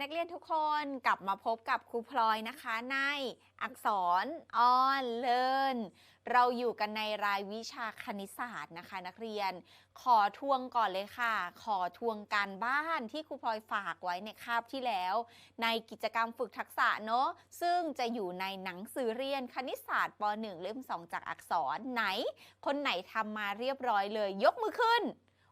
นักเรียนทุกคนกลับมาพบกับครูพลอยนะคะในอักษรออนเลินเราอยู่กันในรายวิชาคณิตศาสตร์นะคะ นักเรียนขอทวงก่อนเลยค่ะ ขอทวงการบ้านที่ครูพลอยฝากไว้ในคาบที่แล้ว ในกิจกรรมฝึกทักษะเนาะซึ่งจะอยู่ในหนังสือเรียนคณิตศาสตร์ป .1 เล่ม 2 จากอักษรไหน คนไหนทำมาเรียบร้อยเลย ยกมือขึ้น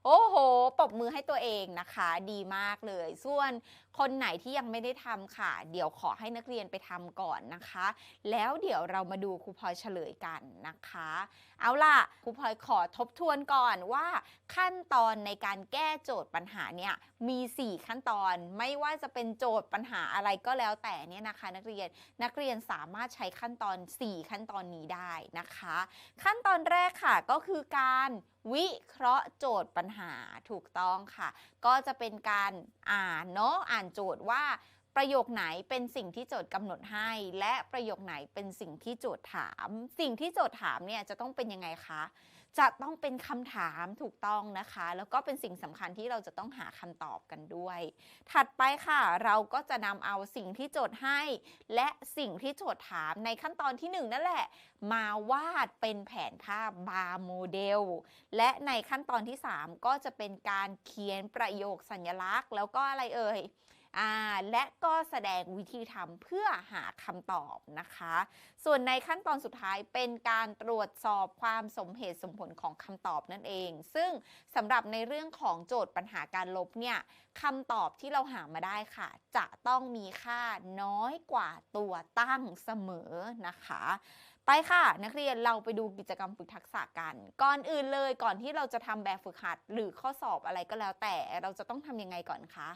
โอ้โห ปรบมือให้ตัวเองนะคะ ดีมากเลย ส่วนคนไหนที่ยังไม่ได้ทำค่ะ เดี๋ยวขอให้นักเรียนไปทำก่อนนะคะ แล้วเดี๋ยวเรามาดูครูพลอยเฉลยกันนะคะ เอาล่ะครูพลอยขอทบทวนก่อนว่า ขั้นตอนในการแก้โจทย์ปัญหาเนี่ยมี 4 ขั้นตอนไม่ว่าจะเป็นโจทย์ปัญหาอะไรก็แล้วแต่เนี่ยนะคะ นักเรียนนักเรียนสามารถใช้ขั้นตอน 4 ขั้นตอนนี้ได้นะคะ ขั้นตอนแรกค่ะก็คือการวิเคราะห์โจทย์ปัญหาถูกต้องค่ะ ก็จะเป็นการ อ่านเนาะอ่านโจทย์ว่าประโยคไหนเป็นสิ่งที่โจทย์กำหนดให้ และประโยคไหนเป็นสิ่งที่โจทย์ถาม สิ่งที่โจทย์ถามเนี่ยจะต้องเป็นยังไงคะ จะต้องเป็นคำถามถูกต้องนะคะ แล้วก็เป็นสิ่งสำคัญที่เราจะต้องหาคำตอบกันด้วย ถัดไปค่ะ เราก็จะนำเอาสิ่งที่โจทย์ให้ และสิ่งที่โจทย์ถามในขั้นตอนที่หนึ่งนั่นแหละ มาวาดเป็นแผนภาพบาร์โมเดล และในขั้นตอนที่ 3 ก็จะเป็นการเขียนประโยคสัญลักษณ์ แล้วก็อะไรเอ่ย อ่าและก็แสดงวิธีทำเพื่อหาคำตอบนะคะ ส่วนในขั้นตอนสุดท้ายเป็นการตรวจสอบความสมเหตุสมผลของคำตอบนั่นเอง ซึ่งสำหรับในเรื่องของโจทย์ปัญหาการลบเนี่ยคำตอบที่เราหามาได้ค่ะ จะต้องมีค่าน้อยกว่าตัวตั้งเสมอนะคะไปค่ะ นักเรียนเราไปดูกิจกรรมฝึกทักษะกัน ก่อนอื่นเลยก่อนที่เราจะทำแบบฝึกหัด หรือข้อสอบอะไรก็แล้วแต่เราจะต้องทำยังไงก่อนคะ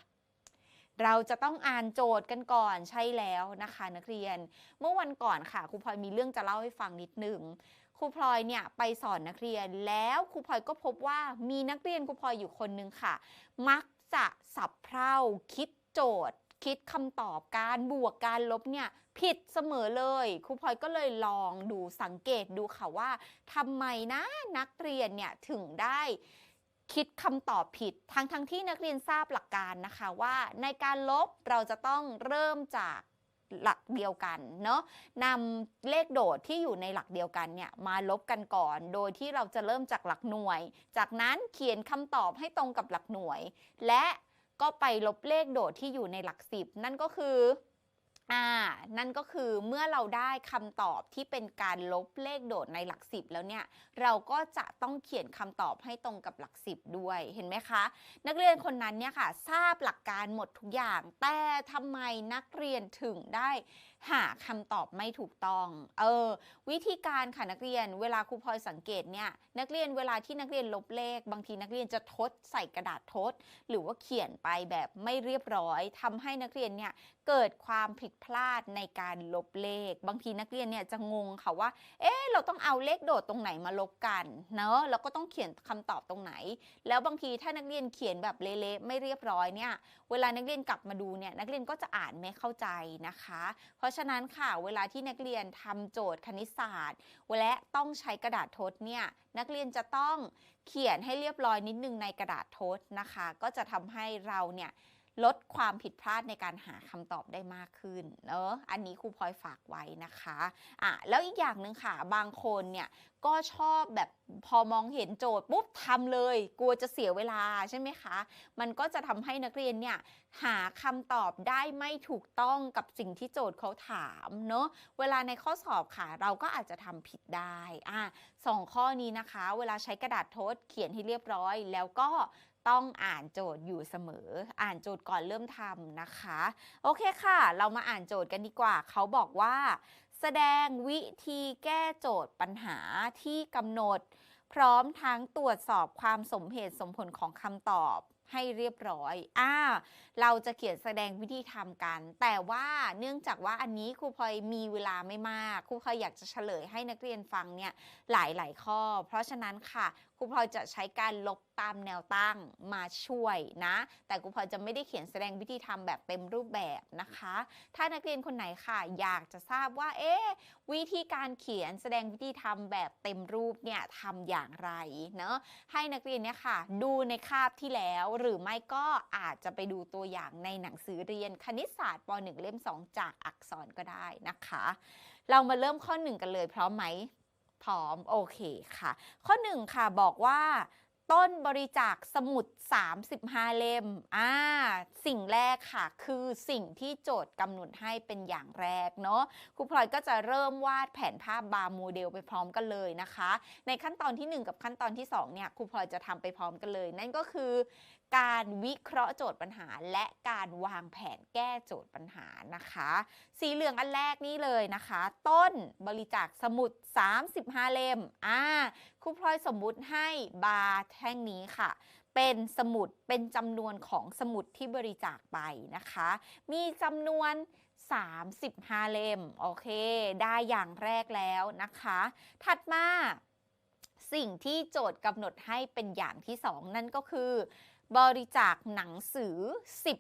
เราจะต้องอ่านโจทย์กันก่อนใช่แล้วนะคะนักเรียน เมื่อวันก่อนค่ะครูพลอยมีเรื่องจะเล่าให้ฟังนิดหนึ่งครูพลอยเนี่ยไปสอนนักเรียนแล้วครูพลอยก็พบว่ามีนักเรียนครูพลอยอยู่คนนึงค่ะ มักจะสับเพร่าคิดโจทย์ คิดคำตอบการบวกการลบเนี่ยผิดเสมอเลยครูพลอยก็เลยลองดูสังเกตดูค่ะว่าทำไมนะนักเรียนเนี่ยถึงได้ คิดคำตอบผิด ทั้งทั้งที่นักเรียนทราบหลักการนะคะว่าในการลบเราจะต้องเริ่มจากหลักเดียวกันเนาะนำเลขโดดที่อยู่ในหลักเดียวกันเนี่ยมาลบกันก่อน โดยที่เราจะเริ่มจากหลักหน่วย จากนั้นเขียนคำตอบให้ตรงกับหลักหน่วย และก็ไปลบเลขโดดที่อยู่ในหลักสิบนั่นก็คือ อ่า นั่นก็คือเมื่อเราได้คำตอบที่เป็นการลบเลขโดดในหลักสิบแล้วเนี่ย เราก็จะต้องเขียนคำตอบให้ตรงกับหลักสิบด้วย เห็นไหมคะ นักเรียนคนนั้นเนี่ยค่ะ ทราบหลักการหมดทุกอย่าง แต่ทำไมนักเรียนถึงได้ หาคำตอบไม่ถูกต้อง เออ วิธีการค่ะนักเรียน เวลาครูพลอยสังเกตเนี่ย นักเรียนเวลาที่นักเรียนลบเลข บางทีนักเรียนจะทดใส่กระดาษทด หรือว่าเขียนไปแบบไม่เรียบร้อยทำให้นักเรียนเนี่ยเกิดความผิดพลาดในการลบเลข บางทีนักเรียนเนี่ยจะงงค่ะว่า เอ๊ะเราต้องเอาเลขโดดตรงไหนมาลบกันเนอะแล้วก็ต้องเขียนคำตอบตรงไหน แล้วบางทีถ้านักเรียนเขียนแบบเละๆไม่เรียบร้อยเนี่ย เวลานักเรียนกลับมาดูเนี่ยนักเรียนก็จะอ่านไม่เข้าใจนะคะ เพราะฉะนั้นค่ะเวลาที่นักเรียนทำโจทย์คณิตศาสตร์ และต้องใช้กระดาษทดเนี่ยนักเรียนจะต้องเขียนให้เรียบร้อยนิดนึงในกระดาษทดนะคะ ก็จะทำให้เราเนี่ย ลดความผิดพลาดในการหาคำตอบได้มากขึ้นเนอะอันนี้ครูพลอยฝากไว้นะคะอะแล้วอีกอย่างหนึ่งค่ะ บางคนเนี่ยก็ชอบแบบพอมองเห็นโจทย์ปุ๊บทำเลย กลัวจะเสียเวลาใช่ไหมคะ มันก็จะทำให้นักเรียนเนี่ยหาคำตอบได้ไม่ถูกต้องกับสิ่งที่โจทย์เขาถามเนอะเวลาในข้อสอบค่ะ เราก็อาจจะทำผิดได้อะสองข้อนี้นะคะ เวลาใช้กระดาษทดเขียนให้เรียบร้อยแล้วก็ ต้องอ่านโจทย์อยู่เสมอ อ่านโจทย์ก่อนเริ่มทำนะคะ โอเคค่ะ เรามาอ่านโจทย์กันดีกว่า เขาบอกว่า แสดงวิธีแก้โจทย์ปัญหาที่กำหนด พร้อมทั้งตรวจสอบความสมเหตุสมผลของคำตอบ ให้เรียบร้อยอ่าเราจะเขียนแสดงวิธีทำกัน แต่ว่าเนื่องจากว่าอันนี้ครูพลอยมีเวลาไม่มากครูพลอยอยากจะเฉลยให้นักเรียนฟังเนี่ยหลาย ๆ ข้อ เพราะฉะนั้นค่ะครูพลอยจะใช้การลบตามแนวตั้งมาช่วยนะ แต่ครูพลอยจะไม่ได้เขียนแสดงวิธีทำแบบเต็มรูปแบบนะคะ ถ้านักเรียนคนไหนค่ะ อยากจะทราบว่า เอ๊ะวิธีการเขียนแสดงวิธีทำแบบเต็มรูปเนี่ยทำอย่างไรเนาะให้นักเรียนเนี่ยค่ะ ดูในคาบที่แล้วหรือไม่ก็อาจจะไปดูตัวอย่างในหนังสือเรียนคณิตศาสตร์ป .1 เล่ม 2 จากอักษรก็ได้นะคะ เรามาเริ่มข้อ 1 กันเลยพร้อมไหมพร้อมโอเคค่ะ ข้อ 1 ค่ะบอกว่าต้นบริจาคสมุด 35 เล่ม อ่า สิ่งแรกค่ะ คือสิ่งที่โจทย์กำหนดให้เป็นอย่างแรกเนาะ ครูพลอยก็จะเริ่มวาดแผนภาพบาร์โมเดลไปพร้อมกันเลยนะคะ ในขั้นตอนที่ 1 กับขั้นตอนที่ 2 เนี่ย ครูพลอยจะทำไปพร้อมกันเลย นั่นก็คือ การวิเคราะห์โจทย์ปัญหา และการวางแผนแก้โจทย์ปัญหานะคะ สีเหลืองอันแรกนี่เลยนะคะ ต้นบริจาคสมุด 35 เล่มอ่าครูพลอยสมมุติให้บาร์แท่งนี้ค่ะ เป็นสมุดเป็นจำนวนของสมุดที่บริจาคไปนะคะ มีจำนวน 35 เล่มโอเค ได้อย่างแรกแล้วนะคะ ถัดมาสิ่งที่โจทย์กำหนดให้เป็นอย่างที่2นั่นก็คือ บริจาคหนังสือ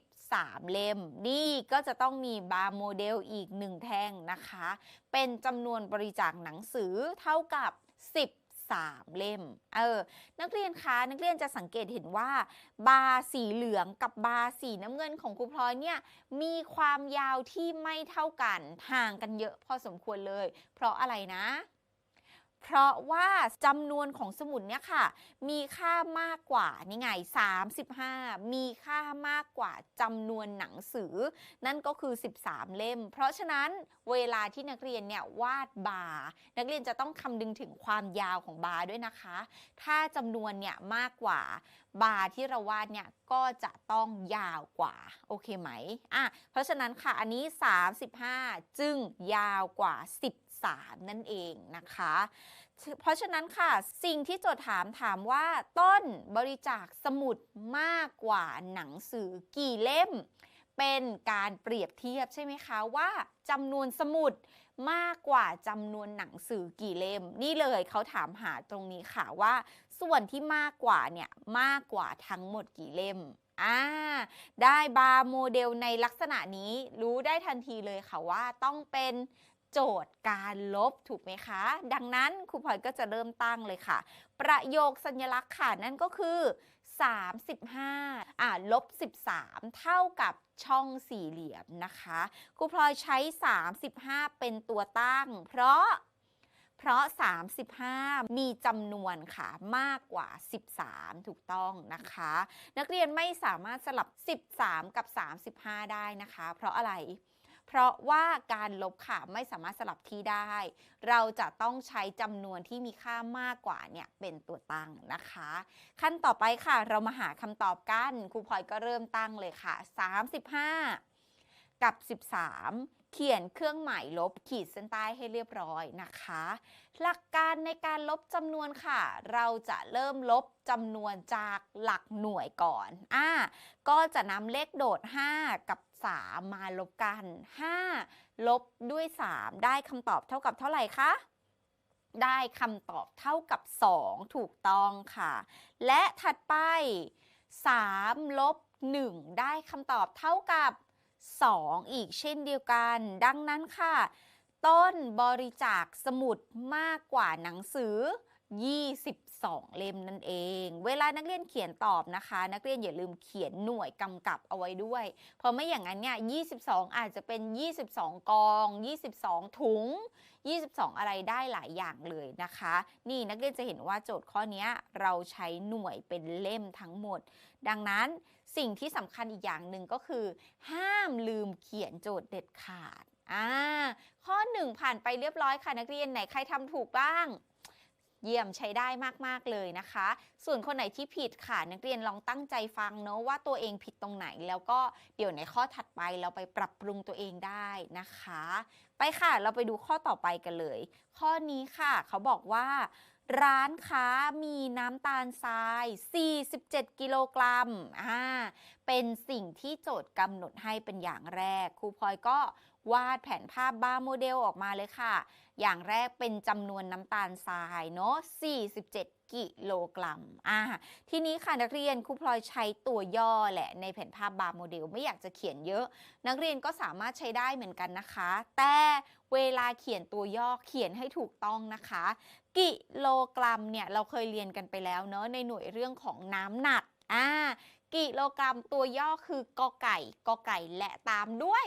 13 เล่ม นี่ก็จะต้องมีบาร์โมเดลอีก1แท่งนะคะ เป็นจำนวนบริจาคหนังสือเท่ากับ13เล่ม เออ นักเรียนคะนักเรียนจะสังเกตเห็นว่า บาสีเหลืองกับบาสีน้ำเงินของครูพลอยเนี่ยมีความยาวที่ไม่เท่ากันห่างกันเยอะพอสมควรเลย เพราะอะไรนะ เพราะว่าจำนวนของสมุดเนี่ยค่ะ มีค่ามากกว่านี่ไง 35 มีค่ามากกว่าจำนวนหนังสือ นั่นก็คือ 13 เล่ม เพราะฉะนั้นเวลาที่นักเรียนเนี่ยวาดบาร์นักเรียนจะต้องคำนึงถึงความยาวของบาร์ด้วยนะคะ ถ้าจำนวนเนี่ยมากกว่าบาร์ที่เราวาดเนี่ยก็จะต้องยาวกว่า โอเคไหมอะเพราะฉะนั้นค่ะอันนี้ 35 จึงยาวกว่า 13นั่นเองนะคะ เพราะฉะนั้นค่ะสิ่งที่โจทย์ถามถามว่าต้นบริจาคสมุดมากกว่าหนังสือกี่เล่ม เป็นการเปรียบเทียบใช่ไหมคะว่าจำนวนสมุดมากกว่าจำนวนหนังสือกี่เล่ม นี่เลยเขาถามหาตรงนี้ค่ะว่า ส่วนที่มากกว่าเนี่ยมากกว่าทั้งหมดกี่เล่มอ่าได้บาร์โมเดลในลักษณะนี้รู้ได้ทันทีเลยค่ะว่าต้องเป็น โจทย์การลบถูกไหมคะ ดังนั้นครูพลอยก็จะเริ่มตั้งเลยค่ะ ประโยคสัญลักษณ์ค่ะ นั่นก็คือ 35อ่าลบ 13 เท่ากับช่องสี่เหลี่ยมนะคะครูพลอยใช้ 35 เป็นตัวตั้ง เพราะเพราะ 35 มีจำนวนค่ะมากกว่า 13 ถูกต้องนะคะ นักเรียนไม่สามารถสลับ 13 กับ 35 ได้นะคะ เพราะอะไร เพราะว่าการลบค่ะไม่สามารถสลับที่ได้ เราจะต้องใช้จำนวนที่มีค่ามากกว่าเนี่ยเป็นตัวตั้งนะคะ ขั้นต่อไปค่ะ เรามาหาคำตอบกันครูพลอยก็เริ่มตั้งเลยค่ะ 35 กับ 13เขียนเครื่องหมายลบขีดเส้นใต้ให้เรียบร้อยนะคะ หลักการในการลบจำนวนค่ะ เราจะเริ่มลบจำนวนจากหลักหน่วยก่อนอ่าก็จะนำเลขโดด 5 กับ 3 มาลบกัน 5 ลบด้วย 3 ได้คำตอบเท่ากับเท่าไหร่คะ ได้คำตอบเท่ากับ 2 ถูกต้องค่ะ และถัดไป 3 ลบ 1 ได้คำตอบเท่ากับ 2 อีกเช่นเดียวกัน ดังนั้นค่ะ ต้นบริจาคสมุดมากกว่าหนังสือ 22 เล่มนั่นเอง เวลานักเรียนเขียนตอบนะคะ นักเรียนอย่าลืมเขียนหน่วยกำกับเอาไว้ด้วย เพราะไม่อย่างนั้นเนี่ย 22 อาจจะเป็น 22 กอง 22 ถุง 22 อะไรได้หลายอย่างเลยนะคะ นี่นักเรียนจะเห็นว่าโจทย์ข้อนี้เราใช้หน่วยเป็นเล่มทั้งหมด ดังนั้นสิ่งที่สำคัญอีกอย่างหนึ่งก็คือ ห้ามลืมเขียนโจทย์เด็ดขาดอ่าข้อ 1 ผ่านไปเรียบร้อยค่ะนักเรียนไหนใครทำถูกบ้าง เยี่ยมใช้ได้มาก ๆ เลยนะคะ ส่วนคนไหนที่ผิดค่ะ นักเรียนลองตั้งใจฟังเนาะว่าตัวเองผิดตรงไหน แล้วก็เดี๋ยวในข้อถัดไปเราไปปรับปรุงตัวเองได้นะคะ ไปค่ะ เราไปดูข้อต่อไปกันเลย ข้อนี้ค่ะ เขาบอกว่า ร้านค้ามีน้ำตาลทราย 47 กิโลกรัมอ่าเป็นสิ่งที่โจทย์กำหนดให้เป็นอย่างแรกครูพลอยก็ วาดแผนภาพบาร์โมเดลออกมาเลยค่ะ อย่างแรกเป็นจำนวนน้ำตาลทรายเนาะ 47 กิโลกรัม อ่า ทีนี้ค่ะนักเรียนครูพลอยใช้ตัวย่อแหละในแผนภาพบาร์โมเดลไม่อยากจะเขียนเยอะ นักเรียนก็สามารถใช้ได้เหมือนกันนะคะ แต่เวลาเขียนตัวย่อเขียนให้ถูกต้องนะคะ กิโลกรัมเนี่ยเราเคยเรียนกันไปแล้วเนาะในหน่วยเรื่องของน้ำหนัก อ่า กิโลกรัมตัวย่อคือกอไก่กอไก่และตามด้วย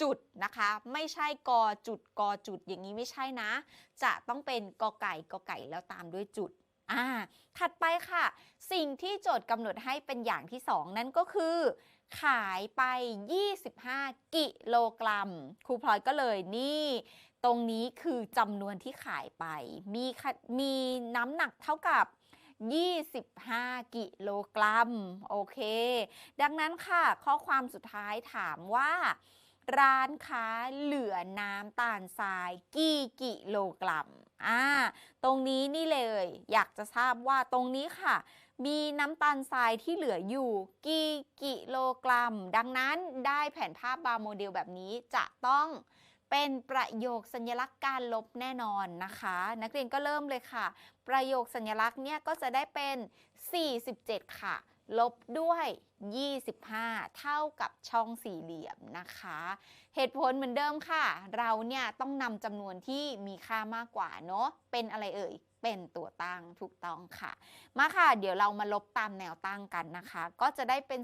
จุดนะคะ ไม่ใช่กอจุดกอจุดอย่างนี้ไม่ใช่นะ จะต้องเป็นกอไก่กอไก่แล้วตามด้วยจุดอ่าถัดไปค่ะ สิ่งที่โจทย์กำหนดให้เป็นอย่างที่สองนั่นก็คือ ขายไป 25 กิโลกรัมครูพลอยก็เลยนี่ ตรงนี้คือจำนวนที่ขายไป มีค่ะมีน้ำหนักเท่ากับ 25 กิโลกรัม โอเค ดังนั้นค่ะ ข้อความสุดท้ายถามว่า ร้านค้าเหลือน้ำตาลทรายกี่กิโลกรัมอ่าตรงนี้นี่เลย อยากจะทราบว่าตรงนี้ค่ะ มีน้ำตาลทรายที่เหลืออยู่กี่กิโลกรัม ดังนั้นได้แผนภาพบาร์โมเดลแบบนี้จะต้องเป็นประโยคสัญลักษณ์การลบแน่นอนนะคะ นักเรียนก็เริ่มเลยค่ะ ประโยคสัญลักษณ์เนี่ยก็จะได้เป็น 47 ค่ะ ลบด้วย 25 เท่ากับช่องสี่เหลี่ยมนะคะ เหตุผลเหมือนเดิมค่ะ เราเนี่ยต้องนำจำนวนที่มีค่ามากกว่าเนาะ เป็นอะไรเอ่ย เป็นตัวตั้งถูกต้องค่ะ มาค่ะ เดี๋ยวเรามาลบตามแนวตั้งกันนะคะ ก็จะได้เป็น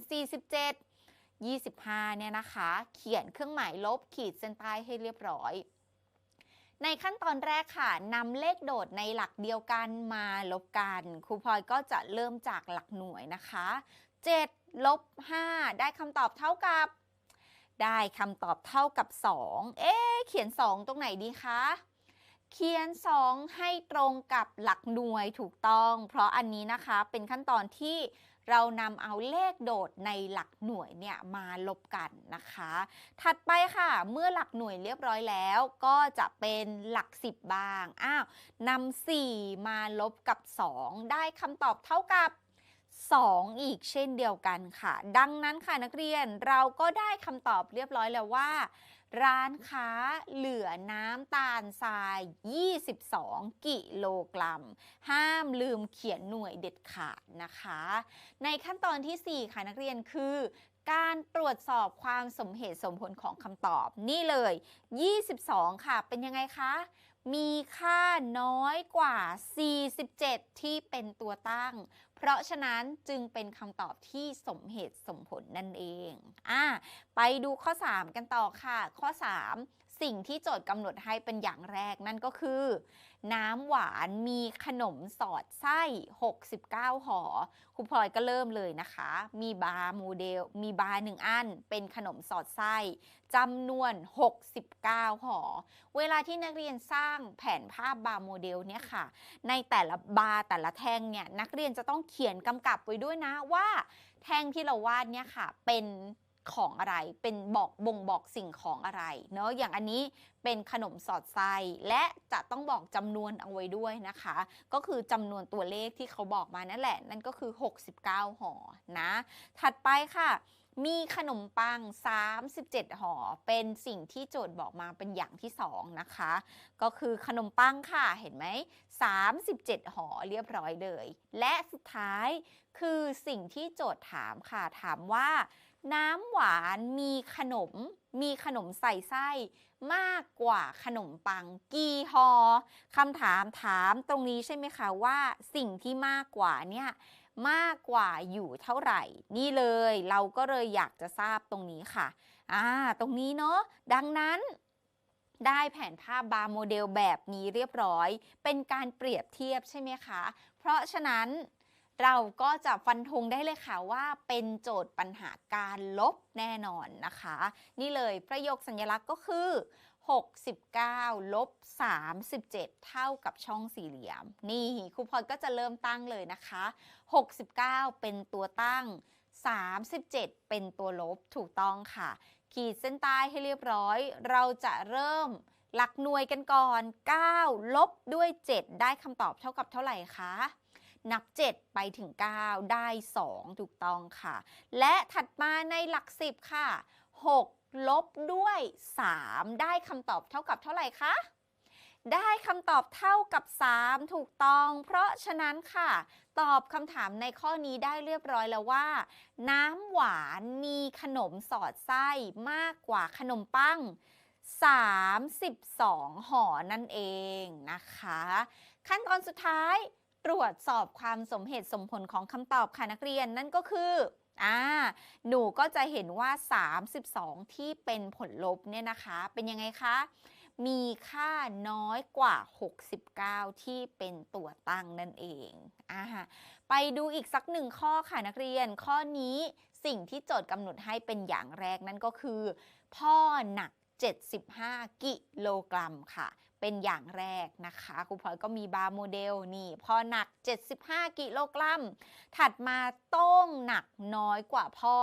47 25 เนี่ยนะคะ เขียนเครื่องหมายลบขีดเส้นใต้ให้เรียบร้อย ในขั้นตอนแรกค่ะนำเลขโดดในหลักเดียวกันมาลบกันครูพลอยก็จะเริ่มจากหลักหน่วยนะคะ7ลบ5ได้คำตอบเท่ากับ ได้คำตอบเท่ากับ 2 เอ๊เขียน 2 ตรงไหนดีคะเขียน 2 ให้ตรงกับหลักหน่วยถูกต้อง เพราะอันนี้นะคะเป็นขั้นตอนที่ เรานำเอาเลขโดดในหลักหน่วยเนี่ยมาลบกันนะคะ ถัดไปค่ะ เมื่อหลักหน่วยเรียบร้อยแล้ว ก็จะเป็นหลัก 10 บ้าง อ้าวนำ4มาลบกับ 2 ได้คำตอบเท่ากับ 2 อีกเช่นเดียวกันค่ะ ดังนั้นค่ะนักเรียนเราก็ได้คำตอบเรียบร้อยแล้วว่า ร้านค้าเหลือน้ำตาลทราย 22 กิโลกรัม ห้ามลืมเขียนหน่วยเด็ดขาดนะคะ ในขั้นตอนที่ 4 ค่ะนักเรียนคือการตรวจสอบความสมเหตุสมผลของคำตอบนี่เลย 22 ค่ะ เป็นยังไงคะ มีค่าน้อยกว่า 47 ที่เป็นตัวตั้ง เพราะฉะนั้นจึงเป็นคำตอบที่สมเหตุสมผลนั่นเอง อะไปดูข้อ 3 กันต่อค่ะ ข้อ 3 สิ่งที่โจทย์กำหนดให้เป็นอย่างแรกนั่นก็คือ น้ำหวานมีขนมสอดไส้ 69ห่อครูพลอยก็เริ่มเลยนะคะ มีบาร์โมเดล มีบาร์หนึ่งอัน เป็นขนมสอดไส้จำนวน 69ห่อเวลาที่นักเรียนสร้างแผนภาพบาร์โมเดลเนี่ยค่ะ ในแต่ละบาร์แต่ละแท่งเนี่ยนักเรียนจะต้องเขียนกำกับไว้ด้วยนะว่า แท่งที่เราวาดเนี่ยค่ะ เป็น ของอะไร เป็นบอกบ่งบอกสิ่งของอะไรเนาะอย่างอันนี้เป็นขนมสอดไส้และจะต้องบอกจำนวนเอาไว้ด้วยนะคะ ก็คือจำนวนตัวเลขที่เขาบอกมานั่นแหละ นั่นก็คือ 69ห่อนะถัดไปค่ะมีขนมปัง 37ห่อเป็นสิ่งที่โจทย์บอกมาเป็นอย่างที่ 2 นะคะ ก็คือขนมปังค่ะเห็นไหม 37ห่อเรียบร้อยเลย และสุดท้ายคือสิ่งที่โจทย์ถามค่ะ ถามว่า น้ำหวานมีขนม มีขนมใส่ไส้ มากกว่าขนมปัง กี่หอคำถามถามตรงนี้ใช่ไหมคะว่าสิ่งที่มากกว่าเนี่ยมากกว่าอยู่เท่าไหร่ นี่เลยเราก็เลยอยากจะทราบตรงนี้ค่ะอ่าตรงนี้เนาะดังนั้นได้แผนภาพบาร์โมเดลแบบนี้เรียบร้อย เป็นการเปรียบเทียบใช่ไหมคะ เพราะฉะนั้น เราก็จะฟันธงได้เลยค่ะว่าเป็นโจทย์ปัญหาการลบแน่นอนนะคะ นี่เลยประโยคสัญลักษณ์ก็คือ 69 ลบ 37 เท่ากับช่องสี่เหลี่ยม นี่ครูพลอยก็จะเริ่มตั้งเลยนะคะ 69 เป็นตัวตั้ง 37 เป็นตัวลบถูกต้องค่ะ ขีดเส้นใต้ให้เรียบร้อย เราจะเริ่มหลักหน่วยกันก่อน 9 ลบด้วย 7 ได้คำตอบเท่ากับเท่าไหร่คะ นับ 7 ไปถึง 9 ได้ 2 ถูกต้องค่ะ และถัดมาในหลัก 10 ค่ะ 6 ลบด้วย 3 ได้คำตอบเท่ากับเท่าไหร่คะได้คำตอบเท่ากับ 3 ถูกต้อง เพราะฉะนั้นค่ะ ตอบคำถามในข้อนี้ได้เรียบร้อยแล้วว่า น้ำหวานมีขนมสอดไส้มากกว่าขนมปัง 32 ห่อนั่นเองนะคะ ขั้นตอนสุดท้าย ตรวจสอบความสมเหตุสมผลของคำตอบค่ะนักเรียนนั่นก็คืออ่าหนูก็จะเห็นว่า 32 ที่เป็นผลลบเนี่ยนะคะ เป็นยังไงคะ มีค่าน้อยกว่า 69 ที่เป็นตัวตั้งนั่นเองอ่าไปดูอีกสักหนึ่งข้อค่ะนักเรียน ข้อนี้สิ่งที่โจทย์กำหนดให้เป็นอย่างแรกนั่นก็คือ พ่อหนัก 75 กิโลกรัมค่ะ เป็นอย่างแรกนะคะครูพลอยก็มีบาร์โมเดลนี่พ่อหนัก 75 กิโลกรัม ถัดมาโต้งหนักน้อยกว่าพ่อ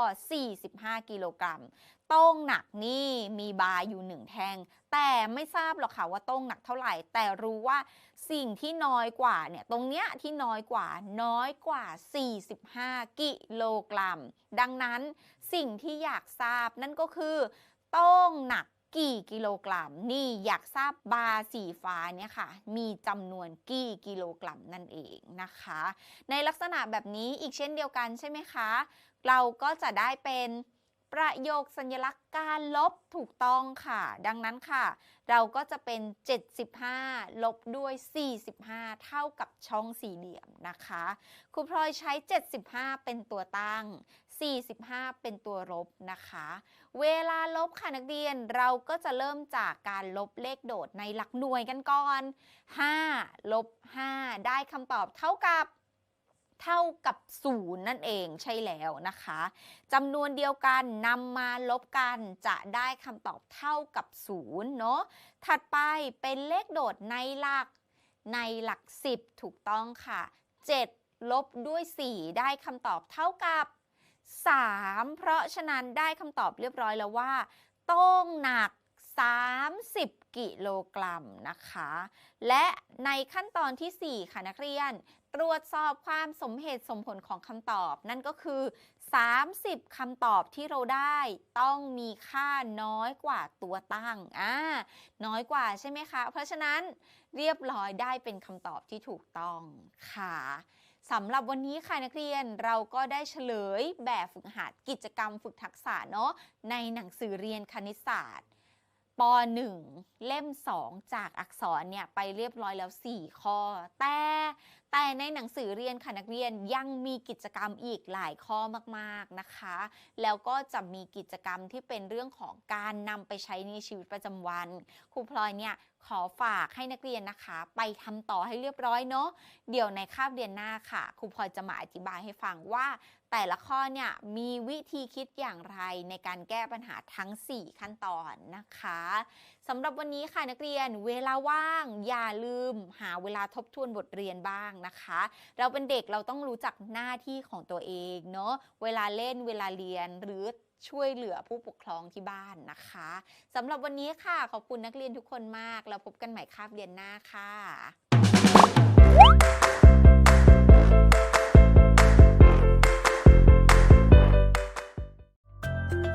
45 กิโลกรัมโต้งหนักนี่มีบาร์อยู่หนึ่งแท่งแต่ไม่ทราบหรอกค่ะว่าโต้งหนักเท่าไหร่ แต่รู้ว่าสิ่งที่น้อยกว่าเนี่ยตรงเนี้ยที่น้อยกว่าน้อยกว่า 45 กิโลกรัม ดังนั้นสิ่งที่อยากทราบนั่นก็คือโต้งหนัก กี่กิโลกรัม นี่อยากทราบบาร์สีฟ้าเนี่ยค่ะ มีจำนวนกี่กิโลกรัมนั่นเองนะคะ ในลักษณะแบบนี้อีกเช่นเดียวกันใช่ไหมคะ เราก็จะได้เป็นประโยคสัญลักษณ์การลบถูกต้องค่ะ ดังนั้นค่ะ เราก็จะเป็น 75 ลบด้วย 45 เท่ากับช่องสี่เหลี่ยมนะคะ ครูพลอยใช้ 75 เป็นตัวตั้ง 45 เป็นตัวลบนะคะ เวลาลบค่ะนักเรียนเราก็จะเริ่มจากการลบเลขโดดในหลักหน่วยกันก่อน 5 ลบ 5 ได้คำตอบเท่ากับเท่ากับ 0 นั่นเองใช่แล้วนะคะจำนวนเดียวกันนำมาลบกันจะได้คำตอบเท่ากับ 0 เนาะถัดไปเป็นเลขโดดในหลักในหลัก 10 ถูกต้องค่ะ 7 ลบด้วย 4 ได้คำตอบเท่ากับ 3 เพราะฉะนั้นได้คำตอบเรียบร้อยแล้วว่าต้องหนัก 30 กิโลกรัมนะคะ และในขั้นตอนทีสี่ 4 ค่ะนักเรียน ตรวจสอบความสมเหตุสมผลของคำตอบ นั่นก็คือ 30 คำตอบที่เราได้ ต้องมีค่าน้อยกว่าตัวตั้งอ่าน้อยกว่าใช่ไหมคะ เพราะฉะนั้นเรียบร้อยได้เป็นคำตอบที่ถูกต้องค่ะ สำหรับวันนี้ค่ะนักเรียนเราก็ได้เฉลยแบบฝึกหัดกิจกรรมฝึกทักษะเนาะในหนังสือเรียนคณิตศาสตร์ป .1 เล่ม 2 จากอักษรเนี่ยไปเรียบร้อยแล้ว 4 ข้อ แต่ แต่ในหนังสือเรียนค่ะนักเรียนยังมีกิจกรรมอีกหลายข้อมากๆนะคะ แล้วก็จะมีกิจกรรมที่เป็นเรื่องของการนำไปใช้ในชีวิตประจำวันครูพลอยเนี่ยขอฝากให้นักเรียนนะคะ ไปทำต่อให้เรียบร้อยเนาะเดี๋ยวในคาบเรียนหน้าค่ะครูพลอยจะมาอธิบายให้ฟังว่า แต่ละข้อเนี่ยมีวิธีคิดอย่างไรในการแก้ปัญหาทั้ง 4 ขั้นตอนนะคะสำหรับวันนี้ค่ะนักเรียนเวลาว่างอย่าลืมหาเวลาทบทวนบทเรียนบ้างนะคะ เราเป็นเด็กเราต้องรู้จักหน้าที่ของตัวเองเนาะเวลาเล่นเวลาเรียนหรือช่วยเหลือผู้ปกครองที่บ้านนะคะสำหรับวันนี้ค่ะ ขอบคุณนักเรียนทุกคนมาก แล้วพบกันใหม่คาบเรียนหน้าค่ะ